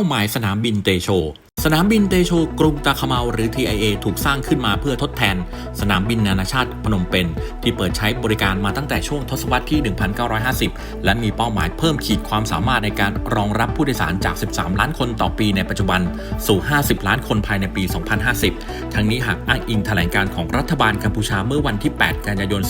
าหมายสนามบินเตโช สนามบินเตโชกรุงตาคาเมาหรือ TIA ถูกสร้างขึ้นมาเพื่อทดแทน สนามบินนานาชาติพนมเปญที่เปิดใช้บริการมาตั้งแต่ช่วงทศวรรษที่ 1950 และมีเป้าหมายเพิ่มขีดความสามารถในการรองรับผู้โดยสารจาก 13 ล้านคนต่อปีในปัจจุบัน สู่ 50 ล้านคนภายในปี 2050 ทั้งนี้หากอ้างอิงแถลงการของรัฐบาลกัมพูชาเมื่อวันที่ 8 กันยายน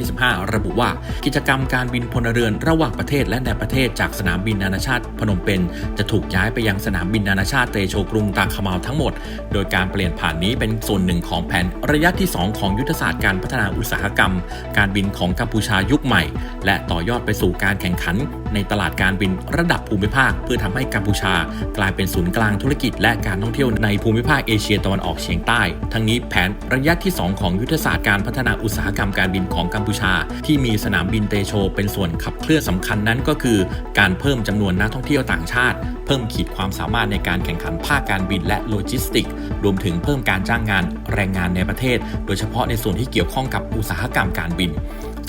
2025 ระบุว่า กิจกรรมการบินพลเรือนระหว่างประเทศและในประเทศจากสนามบินนานาชาติพนมเปญจะถูกย้ายไปยังสนามบินนานาชาติเตโชกรุงตางคามาลทั้งหมด โดยการเปลี่ยนผ่านนี้เป็นส่วนหนึ่งของแผนระยะที่ 2 ของยุทธศาสตร์การพัฒนาอุตสาหกรรม การบินของกัมพูชายุคใหม่ และต่อยอดไปสู่การแข่งขัน ในตลาดการบินระดับภูมิภาค เพื่อทำให้กัมพูชา กลายเป็นศูนย์กลางธุรกิจ และการท่องเที่ยวในภูมิภาคเอเชียตะวันออกเฉียงใต้ ทั้งนี้แผนระยะที่ 2 ของยุทธศาสตร์การพัฒนาอุตสาหกรรมการบินของกัมพูชา ที่มีสนามบินเตโชเป็นส่วนขับเคลื่อนสำคัญนั้นก็คือ การเพิ่มจำนวนนักท่องเที่ยวต่างชาติ เพิ่มขีดความสามารถในการแข่งขันภาคการบินและโลจิสติกส์รวมถึงเพิ่มการจ้างงานแรงงานในประเทศ โดยเฉพาะในส่วนที่เกี่ยวข้องกับอุตสาหกรรมการบิน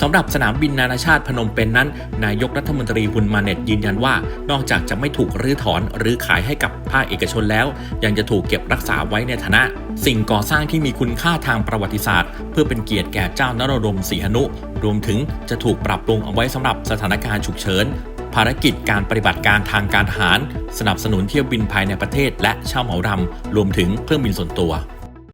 สำหรับสนามบินนานาชาติพนมเปญนนั้น นายกรัฐมนตรีฮุนมาเน็ตยืนยันว่า นอกจากจะไม่ถูกรื้อถอนหรือขายให้กับภาคเอกชนแล้ว ยังจะถูกเก็บรักษาไว้ในฐานะ สิ่งก่อสร้างที่มีคุณค่าทางประวัติศาสตร์ เพื่อเป็นเกียรติแก่เจ้านรดมศรีหนุ รวมถึงจะถูกปรับปรุงเอาไว้สำหรับสถานการณ์ฉุกเฉิน ภารกิจการปฏิบัติการทางการทหาร สนับสนุนเที่ยวบินภายในประเทศ และเช่าเหมารำรวมถึงเครื่องบินส่วนตัว